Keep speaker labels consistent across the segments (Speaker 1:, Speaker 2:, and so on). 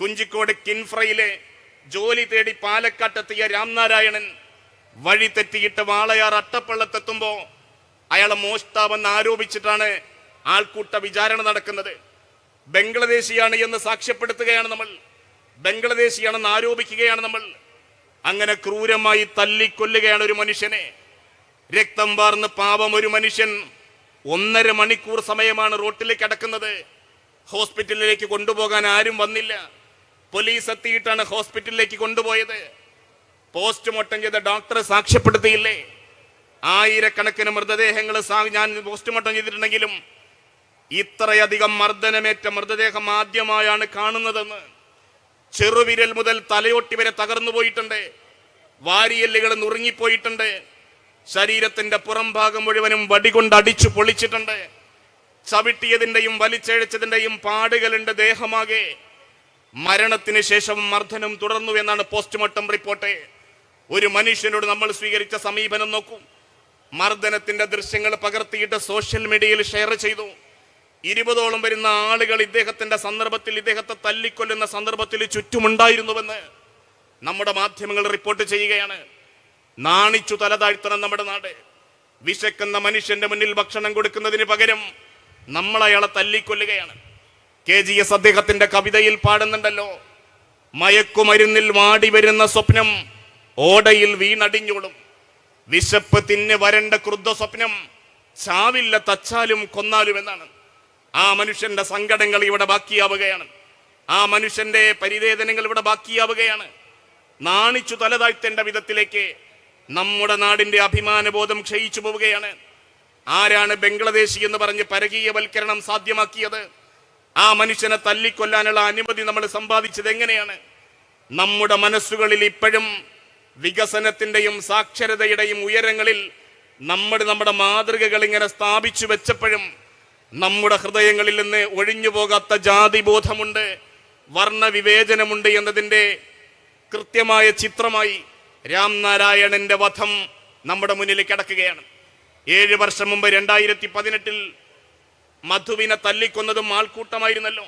Speaker 1: കുഞ്ചിക്കോട് കിൻഫ്രയിലെ ജോലി തേടി പാലക്കാട്ടെത്തിയ രാംനാരായണൻ വഴി തെറ്റിയിട്ട് വാളയാർ അട്ടപ്പള്ളത്തെത്തുമ്പോ അയാളെ മോഷ്ടാവെന്ന് ആരോപിച്ചിട്ടാണ് ആൾക്കൂട്ട വിചാരണ നടക്കുന്നത്. ബംഗ്ലാദേശിയാണ് എന്ന് സാക്ഷ്യപ്പെടുത്തുകയാണ് നമ്മൾ. ബംഗ്ലാദേശിയാണെന്ന് ആരോപിക്കുകയാണ് നമ്മൾ. അങ്ങനെ ക്രൂരമായി തല്ലിക്കൊല്ലുകയാണ് ഒരു മനുഷ്യനെ. രക്തം വാർന്ന് പാപം ഒരു മനുഷ്യൻ ഒന്നര മണിക്കൂർ സമയമാണ് റോട്ടിലേക്ക് അടക്കുന്നത്. ഹോസ്പിറ്റലിലേക്ക് കൊണ്ടുപോകാൻ ആരും വന്നില്ല. പോലീസ് എത്തിയിട്ടാണ് ഹോസ്പിറ്റലിലേക്ക് കൊണ്ടുപോയത്. പോസ്റ്റ്മോർട്ടം ചെയ്ത ഡോക്ടറെ സാക്ഷ്യപ്പെടുത്തിയില്ലേ? ആയിരക്കണക്കിന് മൃതദേഹങ്ങൾ ഞാൻ പോസ്റ്റ്മോർട്ടം ചെയ്തിട്ടുണ്ടെങ്കിലും ഇത്രയധികം മർദ്ദനമേറ്റ മൃതദേഹം ആദ്യമായാണ് കാണുന്നതെന്ന്. ചെറുവിരൽ മുതൽ തലയൊട്ടി വരെ തകർന്നു പോയിട്ടുണ്ട്. വാരിയെല്ലുകൾ നുറുങ്ങിപ്പോയിട്ടുണ്ട്. ശരീരത്തിന്റെ പുറം ഭാഗം മുഴുവനും വടികൊണ്ട് അടിച്ചു പൊളിച്ചിട്ടുണ്ട്. ചവിട്ടിയതിന്റെയും വലിച്ചഴച്ചതിന്റെയും പാടുകളുണ്ട് ദേഹമാകെ. മരണത്തിന് ശേഷം മർദ്ദനം തുടർന്നു എന്നാണ് പോസ്റ്റ്മോർട്ടം റിപ്പോർട്ട്. ഒരു മനുഷ്യനോട് നമ്മൾ സ്വീകരിച്ച സമീപനം നോക്കൂ. മർദ്ദനത്തിന്റെ ദൃശ്യങ്ങൾ പകർത്തിയിട്ട് സോഷ്യൽ മീഡിയയിൽ ഷെയർ ചെയ്തു. ഇരുപതോളം വരുന്ന ആളുകൾ ഇദ്ദേഹത്തിന്റെ സന്ദർഭത്തിൽ ഇദ്ദേഹത്തെ തല്ലിക്കൊല്ലുന്ന സന്ദർഭത്തിൽ ചുറ്റുമുണ്ടായിരുന്നുവെന്ന് നമ്മുടെ മാധ്യമങ്ങൾ റിപ്പോർട്ട് ചെയ്യുകയാണ്. നാണിച്ചു തലതാഴ്ത്തണം നമ്മുടെ നാട്. വിശക്കുന്ന മനുഷ്യന്റെ മുന്നിൽ ഭക്ഷണം കൊടുക്കുന്നതിന് പകരം നമ്മൾ അയാളെ തല്ലിക്കൊല്ലുകയാണ്. കെ ജി എസ് അദ്ദേഹത്തിന്റെ കവിതയിൽ പാടുന്നുണ്ടല്ലോ. മയക്കുമരുന്നിൽ വാടി വരുന്ന സ്വപ്നം ഓടയിൽ വീണടിഞ്ഞോളും. വിശപ്പ് തിന്ന് വരണ്ട ക്രുദ്ധ സ്വപ്നം ചാവില്ല തച്ചാലും കൊന്നാലും എന്നാണ്. ആ മനുഷ്യന്റെ സങ്കടങ്ങൾ ഇവിടെ ബാക്കിയാവുകയാണ്. ആ മനുഷ്യന്റെ പരിവേദനകൾ ഇവിടെ ബാക്കിയാവുകയാണ്. നാണിച്ചു തലതാഴ്ത്തേണ്ട വിധത്തിലേക്ക് നമ്മുടെ നാടിന്റെ അഭിമാനബോധം ക്ഷയിച്ചു പോവുകയാണ്. ആരാണ് ബംഗ്ലാദേശി എന്ന് പറഞ്ഞ് പരകീയവൽക്കരണം സാധ്യമാക്കിയത്? ആ മനുഷ്യനെ തല്ലിക്കൊല്ലാനുള്ള അനുമതി നമ്മൾ സമ്പാദിച്ചത് എങ്ങനെയാണ്? നമ്മുടെ മനസ്സുകളിൽ ഇപ്പോഴും വികസനത്തിന്റെയും സാക്ഷരതയുടെയും ഉയരങ്ങളിൽ നമ്മുടെ നമ്മുടെ മാതൃകകൾ ഇങ്ങനെ സ്ഥാപിച്ചു വെച്ചപ്പോഴും നമ്മുടെ ഹൃദയങ്ങളിൽ നിന്ന് ഒഴിഞ്ഞു പോകാത്ത ജാതി ജാതിബോധമുണ്ട് വർണവിവേചനമുണ്ട് എന്നതിന്റെ കൃത്യമായ ചിത്രമായി രാംനാരായണന്റെ വധം നമ്മുടെ മുന്നിൽ കിടക്കുകയാണ്. ഏഴ് വർഷം മുമ്പ് രണ്ടായിരത്തി പതിനെട്ടിൽ മധുവിനെ തല്ലിക്കൊന്നതും ആൾക്കൂട്ടമായിരുന്നല്ലോ.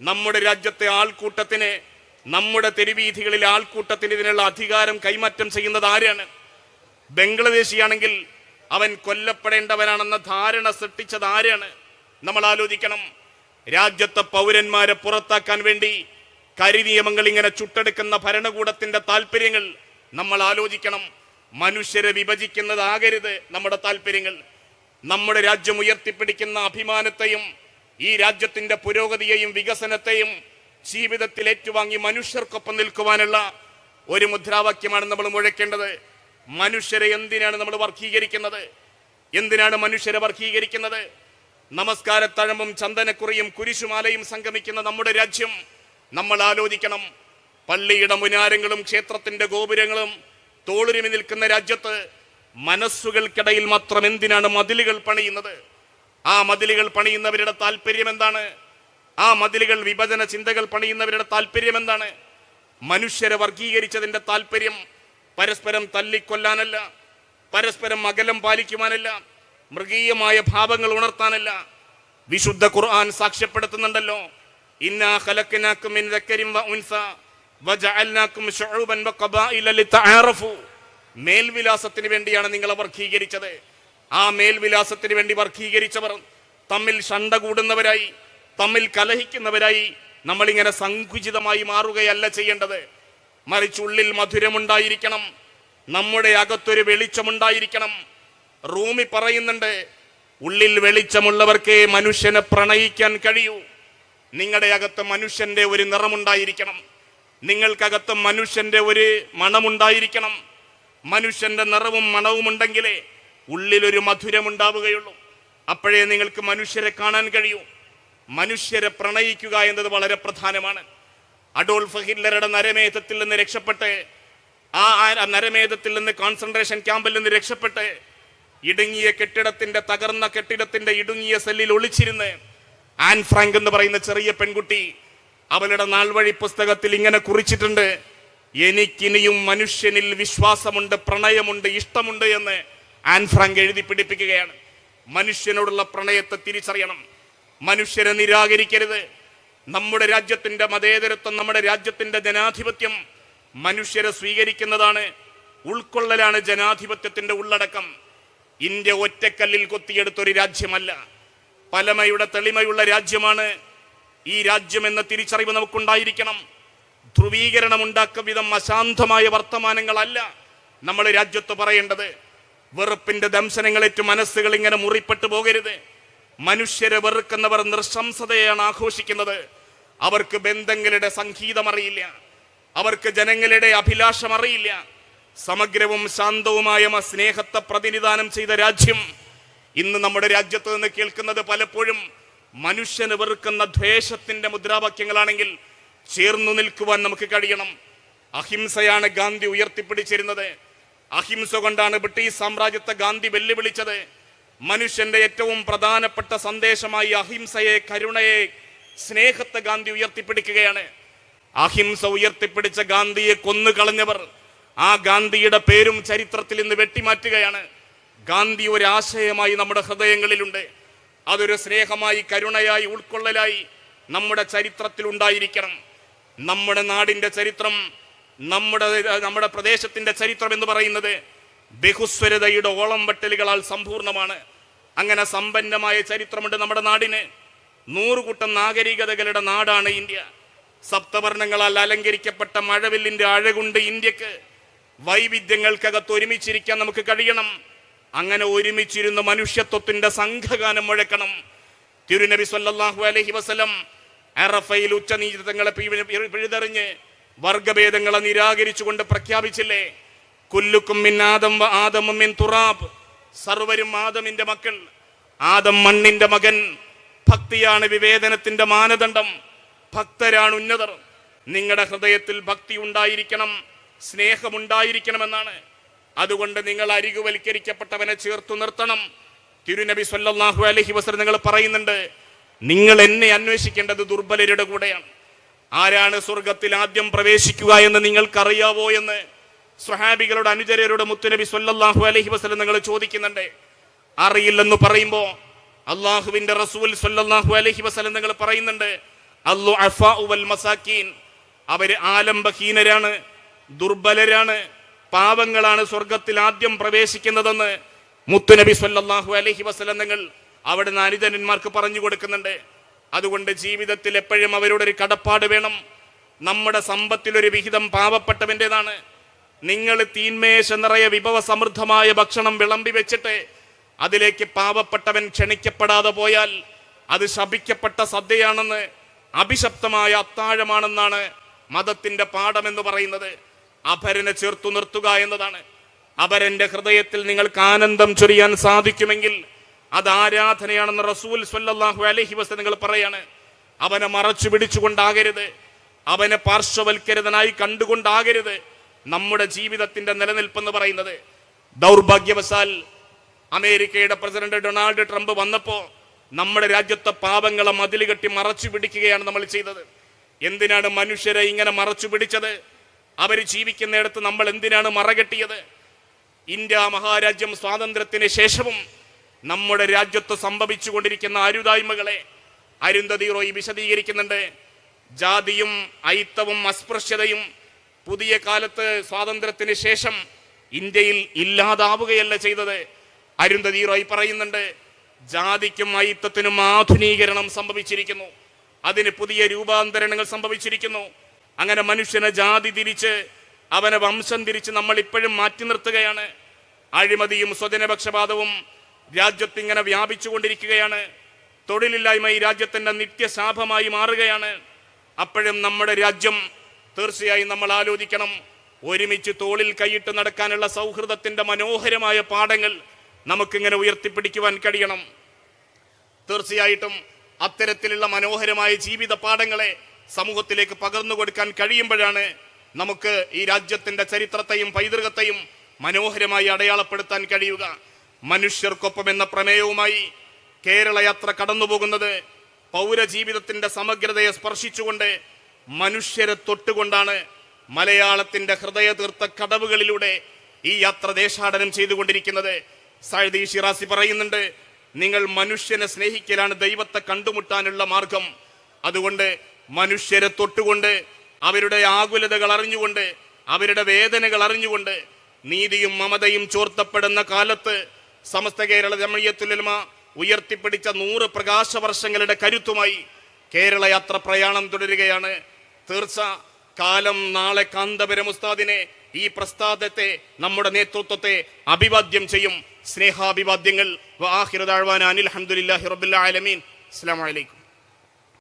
Speaker 1: നമ്മുടെ രാജ്യത്തെ ആൾക്കൂട്ടത്തിന് നമ്മുടെ തെരുവീഥികളിലെ ആൾക്കൂട്ടത്തിന് ഇതിനുള്ള അധികാരം കൈമാറ്റം ചെയ്യുന്നത് ആരാണ്? ബംഗ്ലാദേശിയാണെങ്കിൽ അവൻ കൊല്ലപ്പെടേണ്ടവനാണെന്ന ധാരണ സൃഷ്ടിച്ചത് ആരാണ്? നമ്മൾ ആലോചിക്കണം. രാജ്യത്തെ പൗരന്മാരെ പുറത്താക്കാൻ വേണ്ടി കരിനിയമങ്ങൾ ഇങ്ങനെ ചുട്ടെടുക്കുന്ന ഭരണകൂടത്തിന്റെ താല്പര്യങ്ങൾ നമ്മൾ ആലോചിക്കണം. മനുഷ്യരെ വിഭജിക്കുന്നതാകരുത് നമ്മുടെ താല്പര്യങ്ങൾ നമ്മുടെ രാജ്യം ഉയർത്തിപ്പിടിക്കുന്ന അഭിമാനത്തെയും ഈ രാജ്യത്തിന്റെ പുരോഗതിയെയും വികസനത്തെയും ജീവിതത്തിൽ ഏറ്റുവാങ്ങി മനുഷ്യർക്കൊപ്പം നിൽക്കുവാനുള്ള ഒരു മുദ്രാവാക്യമാണ് നമ്മൾ മുഴക്കേണ്ടത്. മനുഷ്യരെ എന്തിനാണ് നമ്മൾ വർഗീകരിക്കുന്നത്? എന്തിനാണ് മനുഷ്യരെ വർഗീകരിക്കുന്നത്? നമസ്കാരത്തഴമ്പും ചന്ദനക്കുറിയും കുരിശുമാലയും സംഗമിക്കുന്ന നമ്മുടെ രാജ്യം നമ്മൾ ആലോചിക്കണം. പള്ളിയുടെ മുനാരങ്ങളും ക്ഷേത്രത്തിന്റെ ഗോപുരങ്ങളും തോളുരുമി നിൽക്കുന്ന രാജ്യത്ത് മനസ്സുകൾക്കിടയിൽ മാത്രം എന്തിനാണ് മതിലുകൾ പണിയുന്നത്? ആ മതിലുകൾ പണിയുന്നവരുടെ താല്പര്യം എന്താണ്? ആ മതിലുകൾ വിഭജന ചിന്തകൾ പണിയുന്നവരുടെ താല്പര്യം എന്താണ്? മനുഷ്യരെ വർഗീകരിച്ചതിന്റെ താല്പര്യം പരസ്പരം തല്ലിക്കൊല്ലാനല്ല പരസ്പരം അകലം പാലിക്കുവാനല്ല മൃഗീയമായ ഭാവങ്ങൾ ഉണർത്താനല്ല. വിശുദ്ധ ഖുർആൻ സാക്ഷ്യപ്പെടുത്തുന്നുണ്ടല്ലോ ഇന്നാ മേൽവിലാസത്തിന് വേണ്ടിയാണ് നിങ്ങളെ വർഗീകരിച്ചത് ആ മേൽവിലാസത്തിന് വേണ്ടി വർഗീകരിച്ചവർ തമ്മിൽ ഷണ്ട കൂടുന്നവരായി തമ്മിൽ കലഹിക്കുന്നവരായി നമ്മളിങ്ങനെ സങ്കുചിതമായി മാറുകയല്ല ചെയ്യേണ്ടത്. മറിച്ച് ഉള്ളിൽ മധുരമുണ്ടായിരിക്കണം നമ്മുടെ അകത്തൊരു വെളിച്ചമുണ്ടായിരിക്കണം. റൂമി പറയുന്നുണ്ട് ഉള്ളിൽ വെളിച്ചമുള്ളവർക്കേ മനുഷ്യനെ പ്രണയിക്കാൻ കഴിയൂ. നിങ്ങളുടെ അകത്ത് മനുഷ്യന്റെ ഒരു നിറമുണ്ടായിരിക്കണം. നിങ്ങൾക്കകത്ത് മനുഷ്യന്റെ ഒരു മണമുണ്ടായിരിക്കണം. മനുഷ്യന്റെ നിറവും മണവും ഉണ്ടെങ്കിലേ ഉള്ളിലൊരു മധുരമുണ്ടാവുകയുള്ളൂ അപ്പോഴേ നിങ്ങൾക്ക് മനുഷ്യരെ കാണാൻ കഴിയൂ. മനുഷ്യരെ പ്രണയിക്കുക എന്നത് വളരെ പ്രധാനമാണ്. അഡോൾഫ് ഹിറ്റ്ലറുടെ നരമേധത്തിൽ നിന്ന് രക്ഷപ്പെട്ട് ആ നരമേധത്തിൽ നിന്ന് കോൺസെൻട്രേഷൻ ക്യാമ്പിൽ നിന്ന് രക്ഷപ്പെട്ട് ഇടുങ്ങിയ കെട്ടിടത്തിന്റെ തകർന്ന കെട്ടിടത്തിന്റെ ഇടുങ്ങിയ സെല്ലിൽ ഒളിച്ചിരുന്ന് ആൻ ഫ്രാങ്ക് എന്ന് പറയുന്ന ചെറിയ പെൺകുട്ടി അവളുടെ നാൾവഴി പുസ്തകത്തിൽ ഇങ്ങനെ കുറിച്ചിട്ടുണ്ട്. എനിക്കിനിയും മനുഷ്യനിൽ വിശ്വാസമുണ്ട് പ്രണയമുണ്ട് ഇഷ്ടമുണ്ട് എന്ന് ആൻ ഫ്രാങ്ക് എഴുതി പിടിപ്പിക്കുകയാണ്. മനുഷ്യനോടുള്ള പ്രണയത്തെ തിരിച്ചറിയണം. മനുഷ്യരെ നിരാകരിക്കരുത്. നമ്മുടെ രാജ്യത്തിന്റെ മതേതരത്വം നമ്മുടെ രാജ്യത്തിന്റെ ജനാധിപത്യം മനുഷ്യരെ സ്വീകരിക്കുന്നതാണ്. ഉൾക്കൊള്ളലാണ് ജനാധിപത്യത്തിന്റെ ഉള്ളടക്കം. ഇന്ത്യ ഒറ്റക്കല്ലിൽ കൊത്തിയെടുത്തൊരു രാജ്യമല്ല. പലമയുടെ തെളിമയുള്ള രാജ്യമാണ് ഈ രാജ്യം എന്ന തിരിച്ചറിവ് നമുക്കുണ്ടായിരിക്കണം. ധ്രുവീകരണം ഉണ്ടാക്കും വിധം അശാന്തമായ വർത്തമാനങ്ങളല്ല നമ്മൾ രാജ്യത്ത് പറയേണ്ടത്. വെറുപ്പിന്റെ ദംശനങ്ങളേറ്റ് മനസ്സുകൾ ഇങ്ങനെ മുറിപ്പെട്ടു പോകരുത്. മനുഷ്യരെ വെറുക്കുന്നവർ നിർശംസതയാണ് ആഘോഷിക്കുന്നത്. അവർക്ക് ബന്ധങ്ങളുടെ സംഗീതം അറിയില്ല. അവർക്ക് ജനങ്ങളുടെ അഭിലാഷം അറിയില്ല. സമഗ്രവും ശാന്തവുമായ സ്നേഹത്തെ പ്രതിനിധാനം ചെയ്ത രാജ്യം ഇന്ന് നമ്മുടെ രാജ്യത്ത് നിന്ന് കേൾക്കുന്നത് പലപ്പോഴും മനുഷ്യന് വെറുക്കുന്ന ദ്വേഷത്തിന്റെ മുദ്രാവാക്യങ്ങളാണെങ്കിൽ ചേർന്നു നിൽക്കുവാൻ നമുക്ക് കഴിയണം. അഹിംസയാണ് ഗാന്ധി ഉയർത്തിപ്പിടിച്ചിരുന്നത്. അഹിംസ കൊണ്ടാണ് ബ്രിട്ടീഷ് സാമ്രാജ്യത്തെ ഗാന്ധി വെല്ലുവിളിച്ചത്. മനുഷ്യന്റെ ഏറ്റവും പ്രധാനപ്പെട്ട സന്ദേശമായി അഹിംസയെ കരുണയെ സ്നേഹത്തെ ഗാന്ധി ഉയർത്തിപ്പിടിക്കുകയാണ്. അഹിംസ ഉയർത്തിപ്പിടിച്ച ഗാന്ധിയെ കൊന്നുകളഞ്ഞവർ ആ ഗാന്ധിയുടെ പേരും ചരിത്രത്തിൽ ഇന്ന് വെട്ടിമാറ്റുകയാണ്. ഗാന്ധി ഒരു ആശയമായി നമ്മുടെ ഹൃദയങ്ങളിലുണ്ട്. അതൊരു സ്നേഹമായി കരുണയായി ഉൾക്കൊള്ളലായി നമ്മുടെ ചരിത്രത്തിൽ ഉണ്ടായിരിക്കണം നമ്മുടെ നാടിന്റെ ചരിത്രം നമ്മുടെ നമ്മുടെ പ്രദേശത്തിന്റെ ചരിത്രം എന്ന് പറയുന്നത് ബഹുസ്വരതയുടെ ഓളം വെട്ടലുകളാൽ സമ്പൂർണമാണ് അങ്ങനെ സമ്പന്നമായ ചരിത്രമുണ്ട് നമ്മുടെ നാടിന്. നൂറുകൂട്ടം നാഗരികതകളുടെ നാടാണ് ഇന്ത്യ. സപ്തവർണങ്ങളാൽ അലങ്കരിക്കപ്പെട്ട മഴവില്ലിന്റെ അഴകുണ്ട് ഇന്ത്യയ്ക്ക്. വൈവിധ്യങ്ങൾക്കകത്ത് ഒരുമിച്ചിരിക്കാൻ നമുക്ക് കഴിയണം. അങ്ങനെ ഒരുമിച്ചിരുന്ന് മനുഷ്യത്വത്തിന്റെ സംഘഗാനം മുഴക്കണം. തിരുനബി സല്ലാഹു അലഹി വസല്ലം അറഫയിൽ ഉച്ചനീചിതങ്ങളെ പിഴ- പിഴുതെറിഞ്ഞ് വർഗഭേദങ്ങളെ നിരാകരിച്ചുകൊണ്ട് പ്രഖ്യാപിച്ചില്ലേ? കുല്ലുക്കും മിൻ ആദം ആദമും മിൻ തുറാബ്. സർവരും ആദമിന്റെ മക്കൾ. ആദം മണ്ണിന്റെ മകൻ. ഭക്തിയാണ് വിവേദനത്തിന്റെ മാനദണ്ഡം. ഭക്തരാണ് ഉന്നതർ. നിങ്ങളുടെ ഹൃദയത്തിൽ ഭക്തി ഉണ്ടായിരിക്കണം സ്നേഹമുണ്ടായിരിക്കണമെന്നാണ്. അതുകൊണ്ട് നിങ്ങൾ അരികുവൽക്കരിക്കപ്പെട്ടവനെ ചേർത്തു നിർത്തണം. തിരുനബി സല്ലാഹു അലഹി വസല്ലം നിങ്ങൾ പറയുന്നുണ്ട് നിങ്ങൾ എന്നെ അന്വേഷിക്കേണ്ടത് ദുർബലരുടെ കൂടെയാണ്. ആരാണ് സ്വർഗത്തിൽ ആദ്യം പ്രവേശിക്കുക എന്ന് നിങ്ങൾക്കറിയാവോ എന്ന് സ്വഹാബികളുടെ അനുചരരുടെ മുത്തുനബി സല്ലല്ലാഹു അലൈഹി വസല്ലം നിങ്ങൾ ചോദിക്കുന്നുണ്ട്. അറിയില്ലെന്ന് പറയുമ്പോ അള്ളാഹുവിന്റെ റസൂൽ സല്ലല്ലാഹു അലൈഹി വസല്ലം നിങ്ങൾ പറയുന്നുണ്ട് അല്ലു അഫാഉ വൽ മസാക്കീൻ അവർ ആലംബഹീനരാണ് ദുർബലരാണ് പാവങ്ങളാണ് സ്വർഗത്തിൽ ആദ്യം പ്രവേശിക്കുന്നതെന്ന് മുത്തുനബി സല്ലല്ലാഹു അലൈഹി വസല്ലം നിങ്ങൾ അവിടുന്ന് അനുജനന്മാർക്ക് പറഞ്ഞു കൊടുക്കുന്നുണ്ട്. അതുകൊണ്ട് ജീവിതത്തിൽ എപ്പോഴും അവരോട് ഒരു കടപ്പാട് വേണം. നമ്മുടെ സമ്പത്തിലൊരു വിഹിതം പാവപ്പെട്ടവന്റെതാണ്. നിങ്ങൾ തീന്മേശ നിറയെ വിഭവസമൃദ്ധമായ ഭക്ഷണം വിളമ്പി വെച്ചിട്ട് അതിലേക്ക് പാവപ്പെട്ടവൻ ക്ഷണിക്കപ്പെടാതെ പോയാൽ അത് ശപിക്കപ്പെട്ട സദ്യയാണെന്ന് അഭിശപ്തമായ അത്താഴമാണെന്നാണ് മതത്തിന്റെ പാഠമെന്ന് പറയുന്നത്. അപരനെ ചേർത്തു നിർത്തുക എന്നതാണ്. അപരന്റെ ഹൃദയത്തിൽ നിങ്ങൾക്ക് ആനന്ദം ചൊരിയാൻ സാധിക്കുമെങ്കിൽ അത് ആരാധനയാണെന്ന് റസൂൽ സല്ലാഹു അലഹി നിങ്ങൾ പറയാണ്. അവനെ മറച്ചു പിടിച്ചുകൊണ്ടാകരുത്. അവനെ പാർശ്വവൽക്കരിതനായി കണ്ടുകൊണ്ടാകരുത്. നമ്മുടെ ജീവിതത്തിന്റെ നിലനിൽപ്പെന്ന് പറയുന്നത്. ദൗർഭാഗ്യവശാൽ അമേരിക്കയുടെ പ്രസിഡന്റ് ഡൊണാൾഡ് ട്രംപ് വന്നപ്പോ നമ്മുടെ രാജ്യത്തെ പാപങ്ങളെ മതിൽ കെട്ടി മറച്ചു പിടിക്കുകയാണ് നമ്മൾ ചെയ്തത്. എന്തിനാണ് മനുഷ്യരെ ഇങ്ങനെ മറച്ചു പിടിച്ചത്? അവർ ജീവിക്കുന്നിടത്ത് നമ്മൾ എന്തിനാണ് മറകെട്ടിയത്? ഇന്ത്യ മഹാരാജ്യം സ്വാതന്ത്ര്യത്തിന് ശേഷവും നമ്മുടെ രാജ്യത്ത് സംഭവിച്ചുകൊണ്ടിരിക്കുന്ന അരുതായ്മകളെ അരുന്ധതി റോയി വിശദീകരിക്കുന്നുണ്ട്. ജാതിയും ഐത്തവും അസ്പൃശ്യതയും പുതിയ കാലത്ത് സ്വാതന്ത്ര്യത്തിന് ശേഷം ഇന്ത്യയിൽ ഇല്ലാതാവുകയല്ല ചെയ്തത്. അരുന്ധതി റോയ് പറയുന്നുണ്ട് ജാതിക്കും ഐത്തത്തിനും ആധുനീകരണം സംഭവിച്ചിരിക്കുന്നു. അതിന് പുതിയ രൂപാന്തരണങ്ങൾ സംഭവിച്ചിരിക്കുന്നു. അങ്ങനെ മനുഷ്യനെ ജാതി തിരിച്ച് അവനെ വംശം തിരിച്ച് നമ്മൾ ഇപ്പോഴും മാറ്റി നിർത്തുകയാണ്. അഴിമതിയും സ്വജനപക്ഷപാതവും രാജ്യത്ത് ഇങ്ങനെ വ്യാപിച്ചുകൊണ്ടിരിക്കുകയാണ്. തൊഴിലില്ലായ്മ ഈ രാജ്യത്തിന്റെ നിത്യശാപമായി മാറുകയാണ്. അപ്പോഴും നമ്മുടെ രാജ്യം തീർച്ചയായും നമ്മൾ ആലോചിക്കണം. ഒരുമിച്ച് തോളിൽ കൈയിട്ട് നടക്കാനുള്ള സൗഹൃദത്തിന്റെ മനോഹരമായ പാഠങ്ങൾ നമുക്കിങ്ങനെ ഉയർത്തിപ്പിടിക്കുവാൻ കഴിയണം. തീർച്ചയായിട്ടും അത്തരത്തിലുള്ള മനോഹരമായ ജീവിത പാഠങ്ങളെ സമൂഹത്തിലേക്ക് പകർന്നു കൊടുക്കാൻ കഴിയുമ്പോഴാണ് നമുക്ക് ഈ രാജ്യത്തിന്റെ ചരിത്രത്തെയും പൈതൃകത്തെയും മനോഹരമായി അടയാളപ്പെടുത്താൻ കഴിയുക. മനുഷ്യർക്കൊപ്പം എന്ന പ്രമേയവുമായി കേരളയാത്ര കടന്നുപോകുന്നത് പൗരജീവിതത്തിന്റെ സമഗ്രതയെ സ്പർശിച്ചുകൊണ്ട് മനുഷ്യരെ തൊട്ടുകൊണ്ടാണ് മലയാളത്തിന്റെ ഹൃദയ ഹൃദയതീർത്ത കടവുകളിലൂടെ ഈ യാത്ര ദേശാടനം ചെയ്തുകൊണ്ടിരിക്കുന്നത്. സഴുദി ഷിറാസി പറയുന്നുണ്ട് നിങ്ങൾ മനുഷ്യനെ സ്നേഹിക്കലാണ് ദൈവത്തെ കണ്ടുമുട്ടാനുള്ള മാർഗം. അതുകൊണ്ട് മനുഷ്യരെ തൊട്ടുകൊണ്ട് അവരുടെ ആകുലതകൾ അറിഞ്ഞുകൊണ്ട് അവരുടെ വേദനകൾ അറിഞ്ഞുകൊണ്ട് നീതിയും മമതയും ചോർത്തപ്പെടുന്ന കാലത്ത് സമസ്ത കേരള ജമയത്തുലമ ഉയർത്തിപ്പിടിച്ച നൂറ് പ്രകാശ വർഷങ്ങളുടെ കരുത്തുമായി കേരള യാത്ര പ്രയാണം തുടരുകയാണ്. തീർച്ച. കാലം നാളെ കാന്തപുരം ഉസ്താദിനെ ഈ പ്രസ്ഥാനത്തെ നമ്മുടെ നേതൃത്വത്തെ അഭിവാദ്യം ചെയ്യും. സ്നേഹാഭിവാദ്യങ്ങൾ. അനിൽ അഹമ്മദില്ലാഹി റബുല്ലാ ആലമീൻ. അസ്സലാമു അലൈക്കും.